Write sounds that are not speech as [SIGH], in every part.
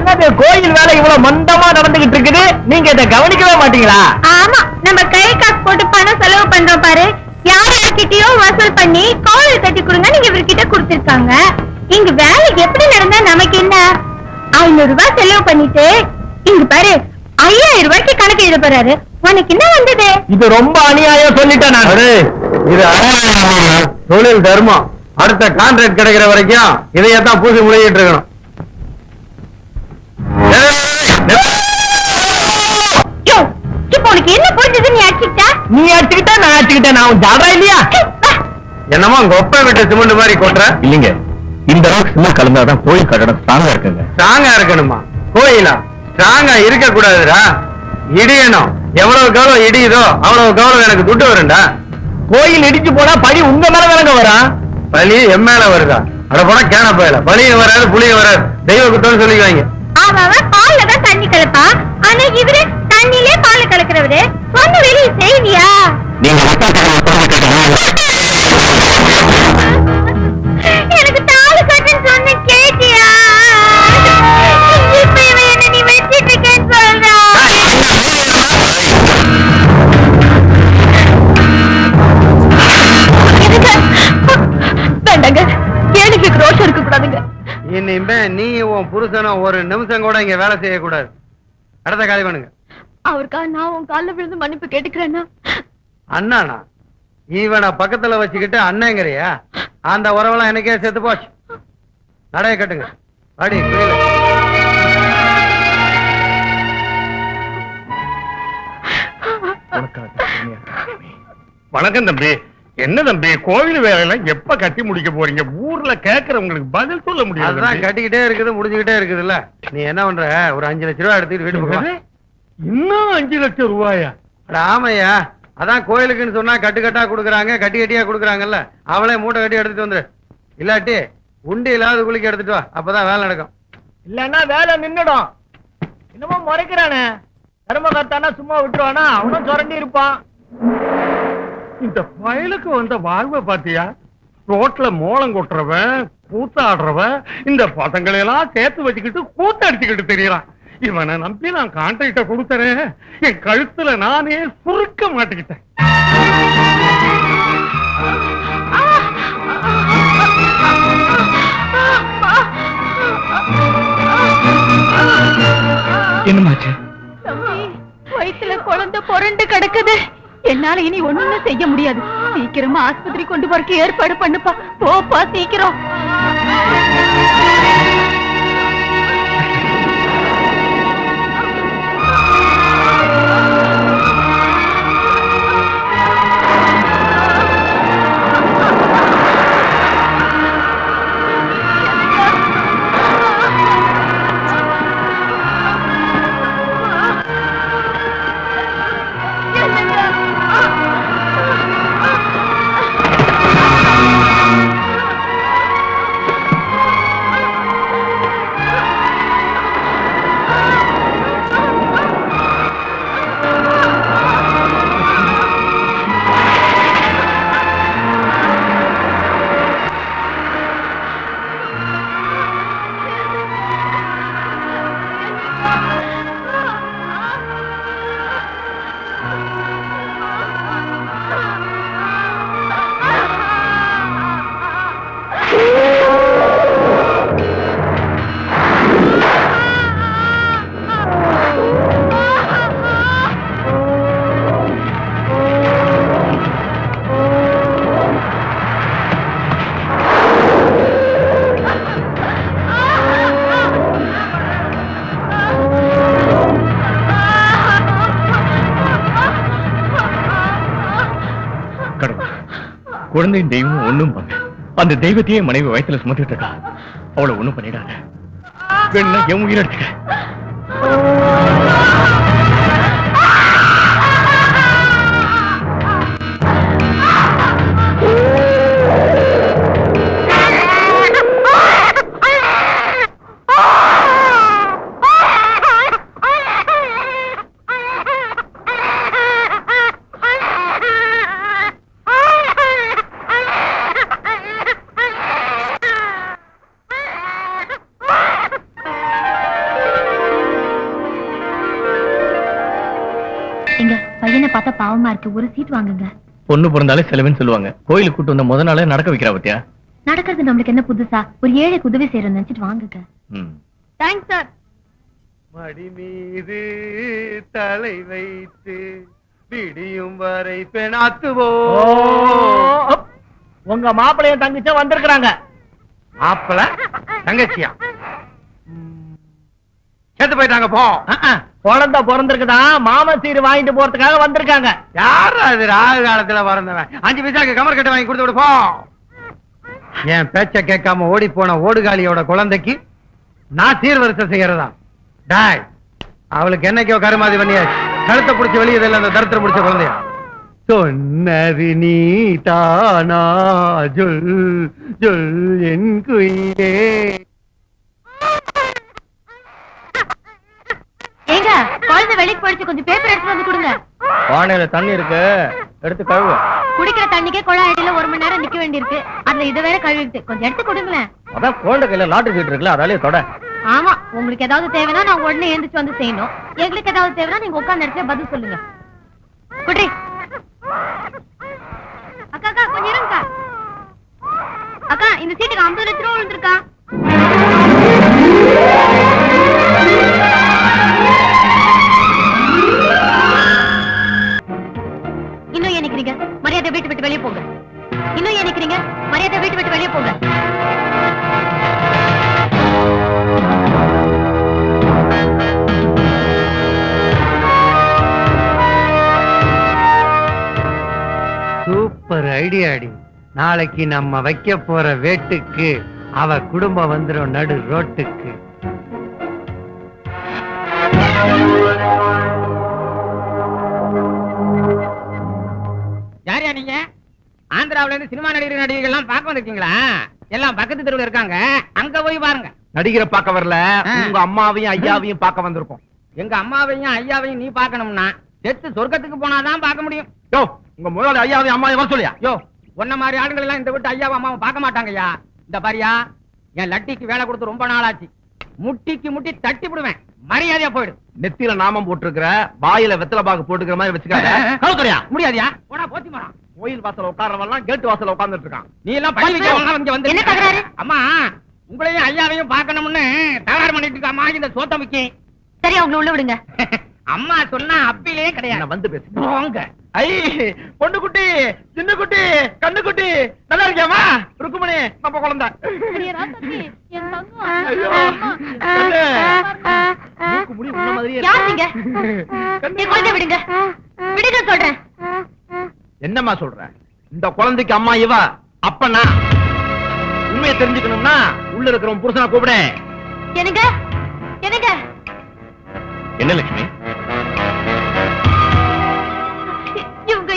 என்னது கோயில் வேலை இவ்வளவு மந்தமா நடந்துகிட்டு இருக்குது? நீங்க இதை கவனிக்கவே மாட்டீங்களா? ஆமா நம்ம கை காசு போட்டு பணம் செலவு பண்றோம் பாரு. யார் யார்கிட்டயோ வசூல் பண்ணி கோவில் கட்டி கொடுங்க நீங்க இவர்கிட்ட கொடுத்திருக்காங்க. இங்க வேலை எப்படி நடந்தா நமக்கு என்ன? ஐநூறு ரூபாய் செலவு பண்ணிட்டு இங்க பாரு ஐயாயிரம் ரூபாய்க்கு கணக்கு எழுத போறாரு. உனக்கு என்ன வந்தது? இது ரொம்ப அநியாயம் சொல்லிட்டேன் நான். இது அநியாயம். தொழில் தர்மம். அடுத்த கான்ட்ராக்ட் கிடைக்கிற வரைக்கும் இதையத்தான் பூசி முழுகிட்டு இருக்கணும். உனக்கு என்ன புரிஞ்சது நீ அடிச்சுக்கிட்ட? நீ அடிச்சுக்கிட்ட நான் அடிச்சுக்கிட்டேன் நான் உன் ஜாடா இல்லையா? என்னமோ உங்க ஒப்ப விட்டு சிமெண்ட் மாதிரி கொட்டுற? இல்லைங்க. இந்த அளவுக்கு சிமெண்ட் கலந்தாதான் கோயில் கட்டடம் ஸ்ட்ராங்கா இருக்குங்க. ஸ்ட்ராங்கா இருக்கணுமா கோயிலா? ஸ்ட்ராங்கா இருக்க கூடாதுடா இடியணும் எவ்வளவு இடியுதோ அவ்வளவுக்கு எவ்வளவு எனக்கு துட்டு வரும்டா. கோயில் இடிச்சு போனா பழி உங்க மேல தானங்க வரும் பழி என் மேல வருதா? அட போனா கேன போயில. பழியும் வராது புளியும் வராது. தெய்வ குத்தம்னு சொல்லிக்குவாங்க. அவன் பால்ல தான் தண்ணி கலப்பான். ஆனா இவரு தண்ணிலே பால் கலக்குறவரு. சொன்ன வெளிய செய்வியா? நீங்க எனக்கு தாலி கட்டுன்னு சொன்ன கேட்டியா? இப்ப இவன் என்ன நீ வச்சிட்டு இருக்கேன்னு சொல்றான் வேண்டாங்க. எனக்கு ரோஷம் இருக்க கூடாதுங்க. இனிமே நீ உன் புருஷனும் ஒரு நிமிஷம் கூட இங்க வேலை செய்யக்கூடாது. அடுத்த காலி பண்ணுங்க. அவருக்கா நான் உன் கால்ல விழுந்து மன்னிப்பு கேட்டுக்கிறேன்னா? அண்ணானா இவனை பக்கத்துல வச்சுக்கிட்டு அண்ணங்கிறியா? அந்த உறவெல்லாம் எனக்கே செத்து போச்சு. நடைய கட்டுங்க. அடி வணக்கம் தம்பி. என்ன தம்பி கோவில் வேலையெல்லாம் எப்ப கட்டி முடிக்க போறீங்க? ஊர்ல கேக்குறவங்களுக்கு பதில் சொல்ல முடியாது. கட்டிக்கிட்டே இருக்குது முடிஞ்சுக்கிட்டே இருக்குதுல்ல. நீ என்ன பண்ற? ஒரு அஞ்சு லட்ச ரூபா எடுத்துக்கிட்டு வீட்டு என்னது? இன்னும் அஞ்சு லட்சம் ரூபாயா? ஆமையா அதான் கோயிலுக்குன்னு சொன்னா கட்டு கட்டா குடுக்குறாங்க கட்டி கட்டியா குடுக்குறாங்கல்ல. அவளே மூட்டை கட்டி எடுத்துட்டு வந்துரு. இல்லாட்டி உண்டி இல்லாத குளிக்க எடுத்துட்டு வா அப்பதான் வேலை நடக்கும். இல்லன்னா வேலை நின்னுடும். என்னமோ முறைக்கிறானே. தர்மகர்த்தானா சும்மா விட்டுருவானா? அவனும் சுரண்டி இருப்பான். இந்த பயலுக்கு வந்த வாழ்வை பாத்தியா? ரோட்ல மோளம் கொட்டுறவன் கூத்தாடுறவன் இந்த பசங்களை எல்லாம் சேர்த்து வச்சுக்கிட்டு கூத்தடிச்சுக்கிட்டு தெரியறான். இவனை நம்பி நான் கான்ட்ராக்ட கொடுத்தறேன் என் கழுத்துல நானே சுருக்க மாட்டிக்கிட்டேன். என்னமாச்சு? தம்பி வயித்துல குழந்தை புரண்டு கிடக்குது. என்னால இனி ஒண்ணுமே செய்ய முடியாது. சீக்கிரமா ஆஸ்பத்திரி கொண்டு போறதுக்கு ஏற்பாடு பண்ணுப்பா. போப்பா சீக்கிரம். குழந்தையின் தெய்வம் ஒண்ணும் பண்ண அந்த தெய்வத்தையே மனைவி வயசுல சுமந்துட்டு இருக்கா. அவளை ஒண்ணும் பண்ணிடாத. வேணும்னா என் உயிர் எடுத்துக்க பையனை பார்த்தா பாவமா இருக்கு. ஒரு சீட் வாங்குங்க. பொண்ணு பிறந்தாலே செலவுன்னு சொல்லுவாங்க. கோயிலுக்கு கூட்டு வந்த முத நாளே நடக்க வைக்கிறா பத்தியா? நடக்கிறது நம்மளுக்கு என்ன புதுசா? ஒரு ஏழைக்கு உதவி செய்யறோம் நினைச்சிட்டு வாங்குங்க. தேங்க்ஸ் சார் மடி மீது தலை வைத்து விடியும் வரை பெணாத்துவோ உங்க மாப்பிள்ளைய தங்கச்சா வந்திருக்கிறாங்க. மாப்பிள தங்கச்சியா? [LAUGHS] செத்து போயிட்டாங்க போ. குழந்தை பிறந்திருக்குதான் மாமன் சீர் வாங்கிட்டு போறதுக்காக வந்திருக்காங்க. யார் அது ராகு காலத்துல பிறந்தவன். அஞ்சு பைசாக்கு கமர் கட்ட வாங்கி கொடுத்து விடு என் பேச்ச கேட்காம ஓடி போன ஓடுகாலியோட குழந்தைக்கு நான் சீர்வரிசை செய்யறதா? டாய் அவளுக்கு என்னைக்கோ கருமாதி பண்ணியாச்சு கழுத்தை பிடிச்சி வெளியே அந்த தரத்துல பிடிச்ச குழந்தையா. சொன்னது நீ தானா? ஜொல் ஜொல் என் குயிலே ஏங்க குழந்தை வெளிக்கு போயிடுச்சு கொஞ்சம் பேப்பர் எடுத்து வந்து கொடுங்க. பானையில தண்ணி இருக்கு எடுத்து கழுவு. குடிக்கிற தண்ணிக்கே குழாய் அடியில ஒரு மணி நேரம் நிக்க வேண்டியிருக்கு. அதுல இதை வேற கழுவிட்டு கொஞ்சம் எடுத்து கொடுங்களேன். அதான் குழந்தை கையில லாட்டரி சீட் இருக்குல்ல அதாலே தொட. ஆமா உங்களுக்கு ஏதாவது தேவைன்னா நான் உடனே எழுந்திரிச்சு வந்து செய்யணும். எங்களுக்கு ஏதாவது தேவைன்னா நீங்க உட்கார்ந்து இடத்துல பதில் சொல்லுங்க. குட்ரி. அக்கா அக்கா கொஞ்சம் இருங்கக்கா. அக்கா இந்த சீட்டுக்கு ஐம்பது லட்ச ரூபா விழுந்திருக்கா. சூப்பர் ஐடியா அடி. நாளைக்கு நம்ம வைக்க போற வேட்டுக்கு அவ குடும்பம் வந்துரும் நடு ரோட்டுக்கு. யாரையா நீங்க? ஆந்திராவுல இருந்து சினிமா நடிகர் நடிகைகள் எல்லாம் பார்க்க வந்திருக்கீங்களா? எல்லாம் பக்கத்து தெருவுல இருக்காங்க. அங்க போய் பாருங்க. நடிகரை பார்க்க வரல. உங்க அம்மாவையும் ஐயாவையும் பார்க்க வந்திருக்கோம். எங்க அம்மாவையும் ஐயாவையும் நீ பார்க்கணும்னா செத்து சொர்க்கத்துக்கு போனாதான் பார்க்க முடியும். யோ உங்க முதலாளி ஐயாவையும் அம்மாவையும் வர சொல்லியா? யோ உன்ன மாதிரி ஆளுங்கள் எல்லாம் இந்த விட்டு ஐயாவும் அம்மாவும் பார்க்க மாட்டாங்கய்யா. இந்த பாரியா என் லட்டிக்கு வேலை கொடுத்து ரொம்ப நாளாச்சு. முட்டிக்கு முட்டி தட்டி விடுவேன். மரியாதையா போயிடு. நெத்தியில நாமம் போட்டிருக்கிற வாயில வெத்தலை பாக்கு போட்டுக்கிற மாதிரி வச்சுக்காத. [LAUGHS] கவுத்துறியா முடியாதியா போனா போத்தி மரம் கோயில் வாசல்ல உட்கார்றவெல்லாம் கேட்டு வாசல்ல உட்கார்ந்துட்டு இருக்கான் நீ எல்லாம் படி வைக்க வாங்க இங்க வந்து என்ன தகராறு? அம்மா உங்களையும் ஐயாவையும் பார்க்கணும்னு தகராறு பண்ணிட்டு இருக்காமா இந்த சோத்தமிக்கு சரி அவங்கள உள்ள விடுங்க. [LAUGHS] அம்மா சொன்னா அப்பிலே கிடையாது. நான் வந்து பேசு போங்க ஐ பொண்ணு குட்டி சின்ன குட்டி கண்ணு. குட்டி நல்லா இருக்கியாமா ருக்குமணி நம்ம குழந்தை விடுங்க. விடுங்க சொல்றேன். என்னம்மா சொல்ற இந்த குழந்தைக்கு அம்மா இவ அப்பனா? உண்மையை தெரிஞ்சுக்கணும்னா உள்ள இருக்கிறவன் புருஷனை கூப்பிட. என்னங்க? என்னங்க? என்ன லட்சுமி?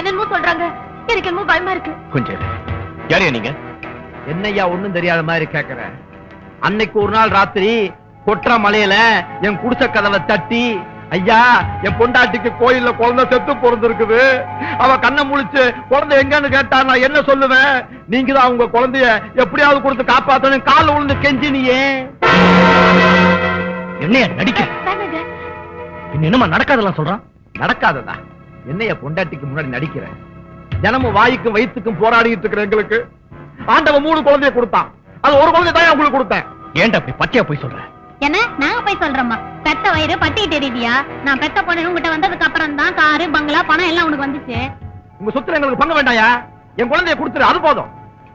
என்னமோ சொல்றாங்க. எனக்கு என்னமோ பயமா இருக்கு. கொஞ்சம். யாரையா நீங்க? என்னய்யா ஒண்ணும் தெரியாத மாதிரி கேக்குற. அன்னைக்கு ஒரு நாள் ராத்திரி கொற்ற மலையில என் குடிச கதவை தட்டி ஐயா என் பொண்டாட்டிக்கு கோயில்ல குழந்தை செத்து பிறந்திருக்குது. அவ கண்ணை முழிச்சு குழந்தை எங்கன்னு கேட்டா நான் என்ன சொல்லுவேன்? நீங்க தான் உங்க குழந்தைய எப்படியாவது கொடுத்து காப்பாத்தணும். கால்ல விழுந்து கெஞ்சினியே என்னையா நடிக்க? என்னமா நடக்காதெல்லாம் சொல்றான்? நடக்காததா? என்னைய பொண்டாட்டிக்கு முன்னாடி நடிக்கிறேன். தினமும் வாய்க்கும் வயிற்றுக்கும் போராடிட்டு இருக்கிற எங்களுக்கு ஆண்டவன் மூணு குழந்தைய கொடுத்தான். அது ஒரு குழந்தை தான் உங்களுக்கு கொடுத்தேன். ஏன்டா அப்படி பச்சையா போய் சொல்ற? என்ன? நாங்க போய் சொல்றோம்மா. பெத்த வயிறு பட்டிட்டு தெரியுதியா? நான் பெத்த பொண்ணு உங்ககிட்ட வந்ததுக்கு அப்புறம் தான் காரு பங்களா பணம் எல்லாம் உனக்கு வந்துச்சு. உங்க சொத்துல எங்களுக்கு பங்கு வேண்டாயா? என் குழந்தைய கொடுத்துரு அது போதும்.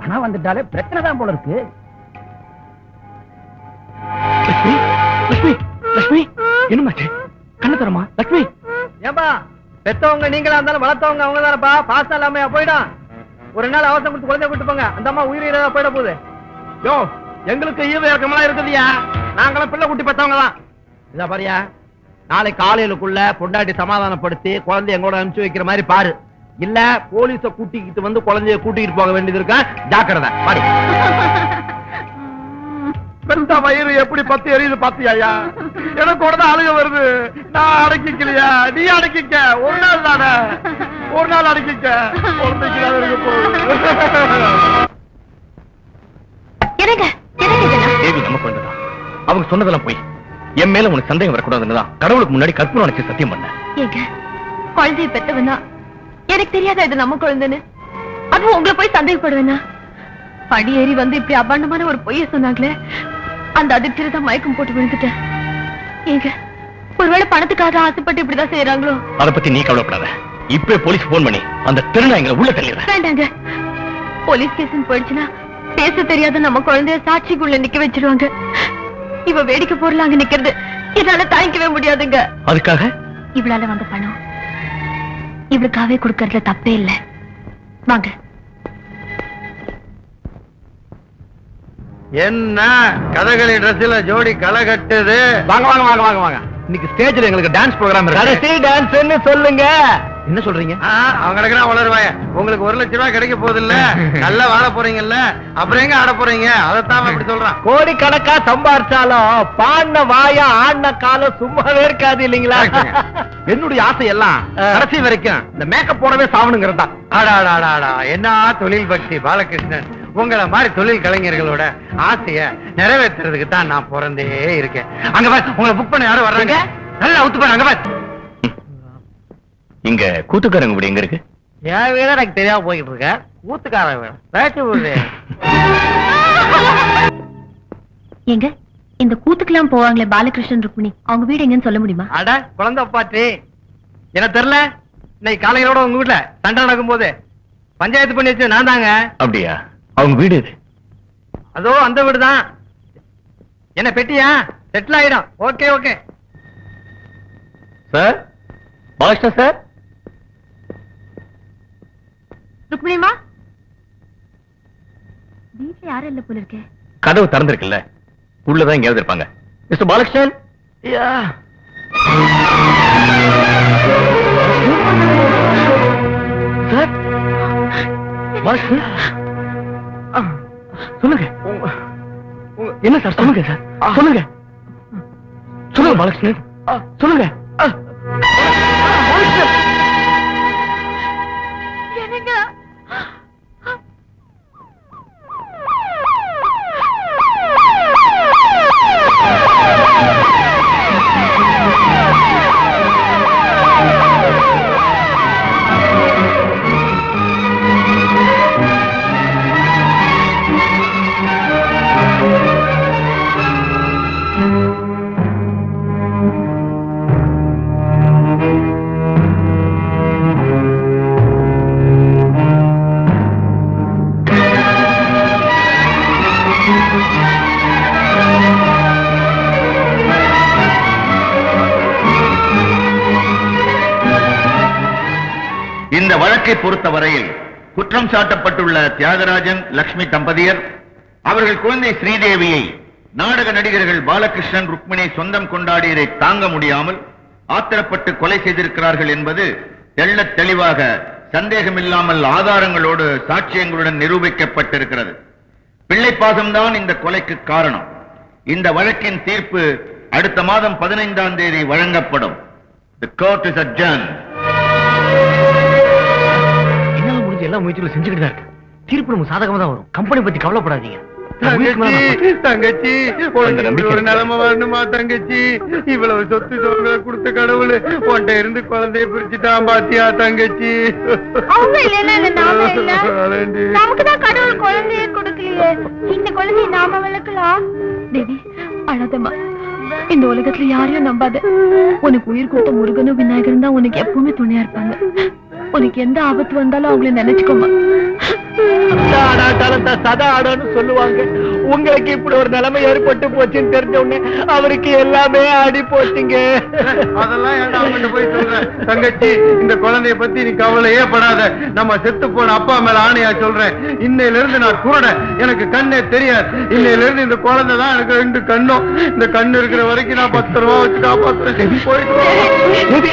பணம் வந்துட்டாலே பிரச்சனை தான் போல இருக்கு. லட்சுமி லட்சுமி லட்சுமி என்னமாச்சு கண்ணு தரமா லட்சுமி ஏன்பா? பெத்தவங்க நீங்களா இருந்தாலும் வளர்த்தவங்க அவங்க தானப்பா பாசம் இல்லாம போயிடும். ஒரு நாள் அவசரம் கொடுத்து குழந்தைய கூட்டு போங்க. அந்த அம்மா உயிரிழந்தா போயிட போகுது. யோ எங்களுக்கு ஈவ இறக்கமெல்லாம் இருக்குதுயா? நாங்களும் பிள்ளை குட்டி பெத்தவங்க தான். இதா பாரியா நாளை காலையிலுக்குள்ள பொண்டாட்டி சமாதானப்படுத்தி குழந்தைய எங்களோட அனுப்பிச்சு வைக்கிற மாதிரி பாரு. இல்ல போலீஸ கூட்டிக்கிட்டு வந்து குழந்தைய கூட்டிட்டு போக வேண்டியது இருக்கா? ஜாக்கிரதை பாரு. [LAUGHS] பெத்த வயிறு எப்படி பத்தி எரியுது பாத்தியாயா? எனக்கு கூட தான் அழுக வருது. நான் அடக்கிக்கலையா? நீ அடக்கிக்க. ஒரு நாள் தானே. ஒரு நாள் அடக்கிக்க. குழந்தைக்கு இருக்க போகுது அவங்க சொன்னதெல்லாம் போய். என் மேல உனக்கு சந்தேகம் வரக்கூடாதுன்னு தான் கடவுளுக்கு முன்னாடி கற்பூரம் அணைச்சு சத்தியம் பண்ண ஏங்க குழந்தைய பெத்தவனா? எனக்கு தெரியாத இது நம்ம குழந்தைன்னு? அதுவும் உங்களை போய் சந்தேகப்படுவேனா? படி ஏறி வந்து இப்படி அபாண்டமான ஒரு பொய்ய சொன்னாங்களே அந்த அதிர்ச்சியில தான் மயக்கம் போட்டு விழுந்துட்டேன். ஏங்க ஒருவேளை பணத்துக்காக ஆசைப்பட்டு இப்படிதான் செய்யறாங்களோ அத பத்தி நீ கவலைப்படாத. இப்பவே போலீஸ் போன் பண்ணி அந்த திருநா எங்களை உள்ள தள்ளிடுறேன். வேண்டாங்க. போலீஸ் கேஸ் போயிடுச்சுன்னா பேச தெரியாத நம்ம குழந்தைய சாட்சிக்குள்ள நிக்க வச்சிருவாங்க. இவ வேடிக்கை பொருள் அங்க நிக்கிறது. என்னால தாங்கிக்கவே முடியாதுங்க. அதுக்காக? இவளால வந்த பணம் இவளுக்காவே கொடுக்கறதுல தப்பே இல்ல. வாங்க. என்ன? கதகளி ட்ரெஸ்ல ஜோடி களை கட்டுது. வாங்க வாங்க வாங்க வாங்க வாங்க. இன்னைக்கு ஸ்டேஜ்ல எங்களுக்கு டான்ஸ் ப்ரோகிராம் கடைசி டான்ஸ்னு சொல்லுங்க. என்ன சொல்றீங்க? ஆ, அவங்க கிடக்குறா வளருவாய உங்களுக்கு ஒரு லட்சம் ரூபாய் கிடைக்க போகுது இல்ல நல்லா வாழ போறீங்கல்ல? அப்புறம் எங்க ஆட போறீங்க? அதைத்தான் இப்படி சொல்றான். கோடி கணக்கா சம்பாரிச்சாலும் பாடின வாயா ஆடின காலம் சும்மாவே இருக்காது இல்லைங்களா? என்னுடைய ஆசை எல்லாம் கடைசி வரைக்கும் இந்த மேக்கப் போடவே சாவணுங்கிறது தான். ஆடாடாடாடா என்ன தொழில் பக்தி பாலகிருஷ்ணன். உங்களை மாதிரி தொழில் கலைஞர்களோட ஆசைய நிறைவேற்றுறதுக்கு தான் நான் பிறந்தே இருக்கேன். அங்க பார் உங்களை புக் பண்ண யாரும் வர்றாங்க? நல்லா அவுத்து பாரு அங்க பார். இங்க கூத்துக்காரங்க வீடு எங்க இருக்கு? என் வீட எனக்கு தெரியாம போய்கிட்டு இருக்க. ஊத்துக்காரன் வீடு. பேச்சு வீடு. எங்க? இந்த கூத்துக்கெல்லாம் போவாங்களே பாலகிருஷ்ணன் ருக்மிணி. அவங்க வீடு எங்கன்னு சொல்ல முடியுமா? அட குழந்தை பாட்டி எனக்கு தெரியல? இன்னைக்கு காலையிலோட உங்க வீட்டுல சண்டை நடக்கும் போது பஞ்சாயத்து பண்ணி வச்சு நான் தாங்க. அப்படியா? அவங்க வீடு இது அதோ அந்த வீடு தான் என்ன பெட்டியா? செட்டில் ஆயிடும். Okay okay sir Balakrishnan sir ருக்மிணிமா வீட்டுல யாரும் இல்ல போல இருக்கே. கதவு திறந்திருக்குல்ல. உள்ளதான் எங்கேயாவது இருப்பாங்க மிஸ்டர் பாலகிருஷ்ணன் சார் பாலகிருஷ்ணன் சொல்லுங்க. என்ன சார் சொல்லுங்க சார். சொல்லுங்க. சொல்லுங்க பாலகிருஷ்ணன். சொல்லுங்க. வழக்கை பொறுத்தவரையில் குற்றம் சாட்டப்பட்டுள்ள தியாகராஜன் லட்சுமி தம்பதியர் அவர்கள் குழந்தை ஸ்ரீதேவியை நாடக நடிகர்கள் பாலகிருஷ்ணன் ருக்மிணி சொந்தம் கொண்டாடியதை தாங்க முடியாமல் ஆத்திரப்பட்டு கொலை செய்திருக்கிறார்கள் என்பது தெள்ள தெளிவாக சந்தேகமில்லாமல் ஆதாரங்களோடு சாட்சியங்களுடன் நிரூபிக்கப்பட்டிருக்கிறது. பிள்ளைப்பாசம்தான் இந்த கொலைக்கு காரணம். இந்த வழக்கின் தீர்ப்பு அடுத்த மாதம் பதினைந்தாம் தேதி வழங்கப்படும். The court is adjourned. முடிஞ்ச எல்லா முயற்சிகளும் செஞ்சுக்கிட்டு தான் இருக்கு. தீர்ப்பு நமக்கு சாதகமா தான் வரும். கம்பெனி பத்தி கவலைப்படாதீங்க. தங்கச்சி உனக்கு ஒரு. நிலைமை வரணுமா தங்கச்சி? இவ்வளவு சொத்து சுகங்களை கொடுத்த கடவுள் உன்கிட்ட இருந்து குழந்தைய பிரிச்சுட்டான் பாத்தியா தங்கச்சி? கடவுள் குழந்தைய கொடுக்கலையே. இந்த குழந்தைய நாம வளர்க்கலாம். தேவி அழாதம்மா. இந்த உலகத்துல யாரையும் நம்பாத. உனக்கு உயிர் கொடுத்த முருகனும் விநாயகரும் தான் உனக்கு எப்பவுமே துணையா இருப்பாங்க. உனக்கு எந்த ஆபத்து வந்தாலும் அவங்கள நினைச்சுக்கோமா தான் சதா ஆடான்னு சொல்லுவாங்க. உங்களுக்கு இப்படி ஒரு நிலைமை ஏற்பட்டு போச்சுன்னு தெரிஞ்ச உடனே அவருக்கு எல்லாமே ஆடி போச்சுங்க. அதெல்லாம் ஏன்டா போய் சொல்ற? தங்கச்சி இந்த குழந்தைய பத்தி நீ கவலையே படாத. நம்ம செத்து போன அப்பா மேல ஆணையா சொல்றேன். இன்னையில இருந்து நான் குருட எனக்கு கண்ணே தெரியாது. இன்னையில இருந்து இந்த குழந்தை தான் எனக்கு ரெண்டு கண்ணும். இந்த கண்ணு இருக்கிற வரைக்கும் நான் பத்து ரூபா வச்சு காப்பாத்துறேன். போயிட்டு.